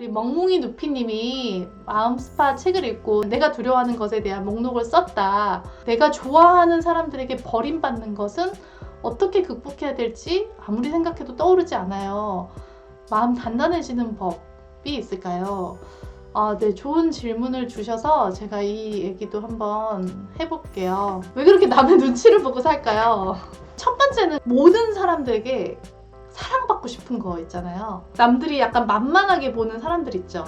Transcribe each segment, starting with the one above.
우리 멍뭉이 누피님이 마음 스파 책을 읽고 내가 두려워하는 것에 대한 목록을 썼다. 내가 좋아하는 사람들에게 버림받는 것은 어떻게 극복해야 될지 아무리 생각해도 떠오르지 않아요. 마음 단단해지는 법이 있을까요? 아, 네, 좋은 질문을 주셔서 제가 이 얘기도 한번 해볼게요. 왜 그렇게 남의 눈치를 보고 살까요? 첫 번째는 모든 사람들에게 사랑받고 싶은 거 있잖아요. 남들이 약간 만만하게 보는 사람들 있죠.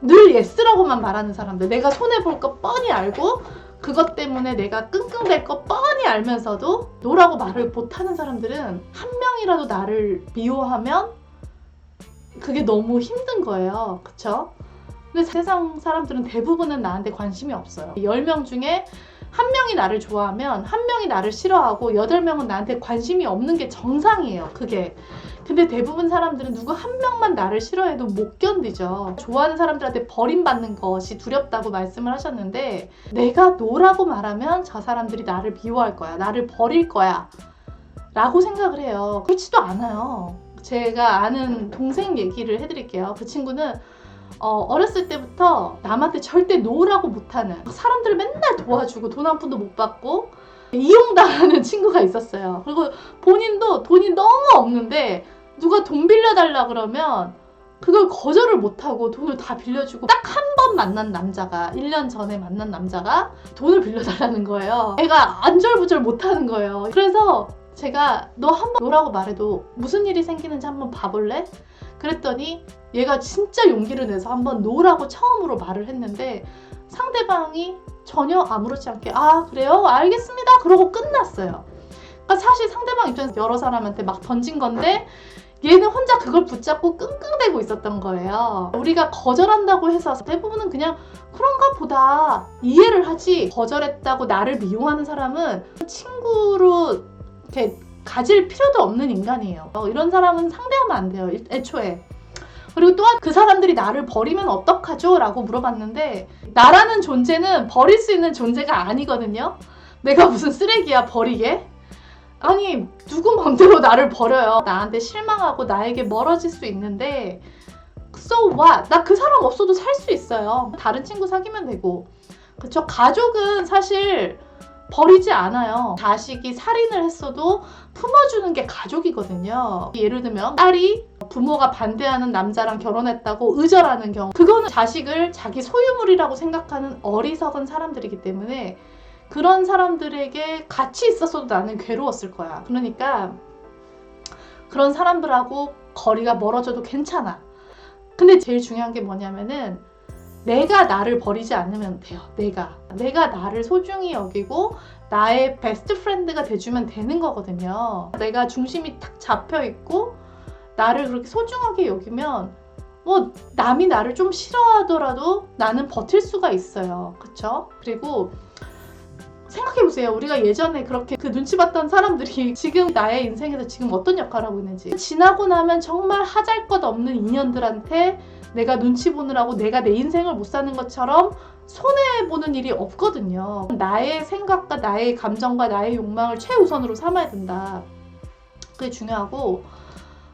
늘 예스라고만 말하는 사람들. 내가 손해볼 거 뻔히 알고 그것 때문에 내가 끙끙댈 거 뻔히 알면서도 노라고 말을 못하는 사람들은 한 명이라도 나를 미워하면 그게 너무 힘든 거예요. 그쵸? 근데 세상 사람들은 대부분은 나한테 관심이 없어요. 10명 중에 한 명이 나를 좋아하면 한 명이 나를 싫어하고 여덟 명은 나한테 관심이 없는 게 정상이에요. 그게. 근데 대부분 사람들은 누구 한 명만 나를 싫어해도 못 견디죠. 좋아하는 사람들한테 버림받는 것이 두렵다고 말씀을 하셨는데 내가 노라고 말하면 저 사람들이 나를 미워할 거야. 나를 버릴 거야. 라고 생각을 해요. 그렇지도 않아요. 제가 아는 동생 얘기를 해드릴게요. 그 친구는 어, 렸을 때부터 남한테 절대 노라고 못하는 사람들을 맨날 도와주고 돈 한 푼도 못 받고 이용당하는 친구가 있었어요. 그리고 본인도 돈이 너무 없는데 누가 돈 빌려달라 그러면 그걸 거절을 못하고 돈을 다 빌려주고 딱 한 번 만난 남자가 1년 전에 만난 남자가 돈을 빌려달라는 거예요. 애가 안절부절 못하는 거예요. 그래서 제가 너 한번 노라고 말해도 무슨 일이 생기는지 한번 봐볼래? 그랬더니 얘가 진짜 용기를 내서 한번 노라고 처음으로 말을 했는데 상대방이 전혀 아무렇지 않게 아 그래요 알겠습니다 그러고 끝났어요. 그러니까 사실 상대방 입장에서 여러 사람한테 막 던진 건데 얘는 혼자 그걸 붙잡고 끙끙대고 있었던 거예요. 우리가 거절한다고 해서 대부분은 그냥 그런가 보다 이해를 하지 거절했다고 나를 미워하는 사람은 친구로 이렇게 가질 필요도 없는 인간이에요. 어, 이런 사람은 상대하면 안 돼요. 일- 애초에. 그리고 또한 그 사람들이 나를 버리면 어떡하죠? 라고 물어봤는데 나라는 존재는 버릴 수 있는 존재가 아니거든요. 내가 무슨 쓰레기야 버리게? 아니 누구 맘대로 나를 버려요. 나한테 실망하고 나에게 멀어질 수 있는데 so what? 나 그 사람 없어도 살 수 있어요. 다른 친구 사귀면 되고. 그쵸? 가족은 사실 버리지 않아요. 자식이 살인을 했어도 품어주는 게 가족이거든요. 예를 들면 딸이 부모가 반대하는 남자랑 결혼했다고 의절하는 경우 그거는 자식을 자기 소유물이라고 생각하는 어리석은 사람들이기 때문에 그런 사람들에게 같이 있었어도 나는 괴로웠을 거야. 그러니까 그런 사람들하고 거리가 멀어져도 괜찮아. 근데 제일 중요한 게 뭐냐면은 내가 나를 버리지 않으면 돼요. 내가. 내가 나를 소중히 여기고 나의 베스트 프렌드가 돼주면 되는 거거든요. 내가 중심이 탁 잡혀 있고 나를 그렇게 소중하게 여기면 뭐 남이 나를 좀 싫어하더라도 나는 버틸 수가 있어요. 그쵸? 그리고 생각해보세요. 우리가 예전에 그렇게 그 눈치 봤던 사람들이 지금 나의 인생에서 지금 어떤 역할을 하고 있는지. 지나고 나면 정말 하잘 것 없는 인연들한테 내가 눈치 보느라고 내가 내 인생을 못 사는 것처럼 손해보는 일이 없거든요. 나의 생각과 나의 감정과 나의 욕망을 최우선으로 삼아야 된다. 그게 중요하고,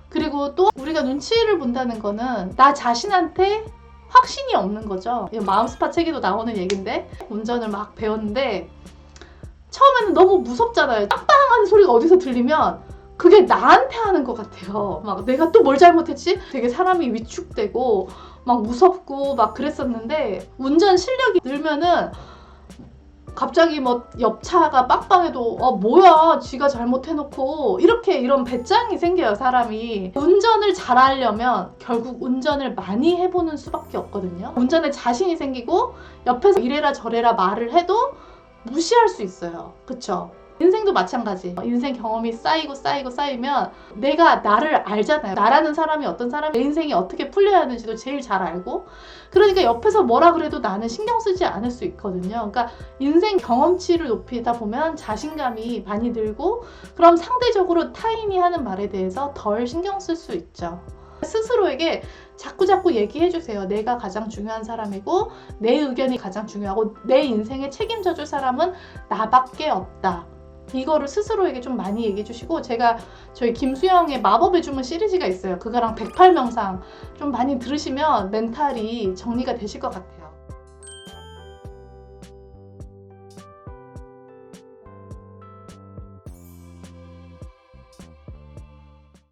그리고 또 우리가 눈치를 본다는 거는 나 자신한테 확신이 없는 거죠. 마음 스파 책에도 나오는 얘긴데, 운전을 막 배웠는데, 처음에는 너무 무섭잖아요. 빵빵하는 소리가 어디서 들리면 그게 나한테 하는 것 같아요. 막 내가 또 뭘 잘못했지? 되게 사람이 위축되고 막 무섭고 막 그랬었는데 운전 실력이 늘면은 갑자기 뭐 옆차가 빵빵해도 어 뭐야? 지가 잘못해놓고 이렇게 이런 배짱이 생겨요 사람이. 운전을 잘하려면 결국 운전을 많이 해보는 수밖에 없거든요. 운전에 자신이 생기고 옆에서 이래라 저래라 말을 해도 무시할 수 있어요. 그쵸 인생도 마찬가지. 인생 경험이 쌓이고 쌓이고 쌓이면 내가 나를 알잖아요. 나라는 사람이 어떤 사람, 내 인생이 어떻게 풀려야 하는지도 제일 잘 알고. 그러니까 옆에서 뭐라 그래도 나는 신경 쓰지 않을 수 있거든요. 그러니까 인생 경험치를 높이다 보면 자신감이 많이 늘고, 그럼 상대적으로 타인이 하는 말에 대해서 덜 신경 쓸 수 있죠. 스스로에게 자꾸 자꾸 얘기해 주세요. 내가 가장 중요한 사람이고 내 의견이 가장 중요하고 내 인생에 책임져 줄 사람은 나밖에 없다. 이거를 스스로에게 좀 많이 얘기해 주시고 제가 저희 김수영의 마법의 주문 시리즈가 있어요. 그거랑 108명상 좀 많이 들으시면 멘탈이 정리가 되실 것 같아요.